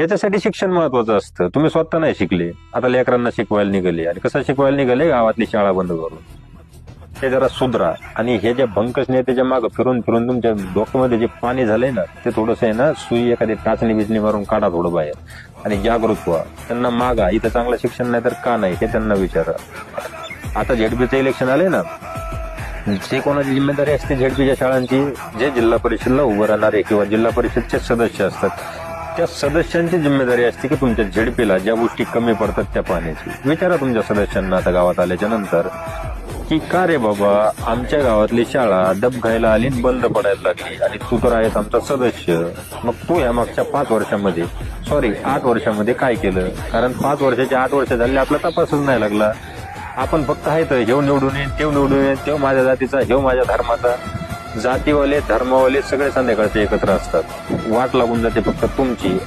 याच्यासाठी शिक्षण महत्वाचं असतं. तुम्ही स्वतः नाही शिकले. आता लेकरांना शिकवायला निघाले. आणि कसं शिकवायला निघाले? गावातली शाळा बंद करून. ते जरा सुधरा. आणि हे जे भंकस नेत्याच्या मागं फिरून फिरून तुमच्या डोक्यामध्ये जे पाणी झालंय ना ते थोडंसं आहे ना सुई एखादी टाचणी बिचणी मारून काढा थोडं बाहेर. आणि जागृत व्हा. त्यांना मागा. इथं चांगलं शिक्षण नाही तर का नाही? हे त्यांना विचारा. आता झेडपीचं इलेक्शन आले ना. जे कोणाची जिम्मेदारी असते झेडपीच्या शाळांची जे जिल्हा परिषदला उभं राहणारे किंवा जिल्हा परिषदचे सदस्य असतात त्या सदस्यांची जिम्मेदारी असते की तुमच्या झेडपीला ज्या गोष्टी कमी पडतात त्या पाहण्याची विचारा तुमच्या सदस्यांना आता गावात आल्याच्यानंतर की का रे बाबा आमच्या गावातली शाळा डब घायला आली बंद पडायला लागली आणि तू तर आहेस आमचा सदस्य. मग तू या मागच्या पाच वर्षामध्ये सॉरी आठ वर्षामध्ये काय केलं? कारण पाच वर्षाचे आठ वर्ष झाले आपला तपासच नाही लागला. आपण फक्त आहे तर हेव निवडून येईन तेव निवडून येईन तेव माझ्या जातीचा हेव माझ्या धर्माचा. जातीवाले धर्मवाले सगळे संध्याकाळचे एकत्र असतात. वाट लागून जाते फक्त तुमची.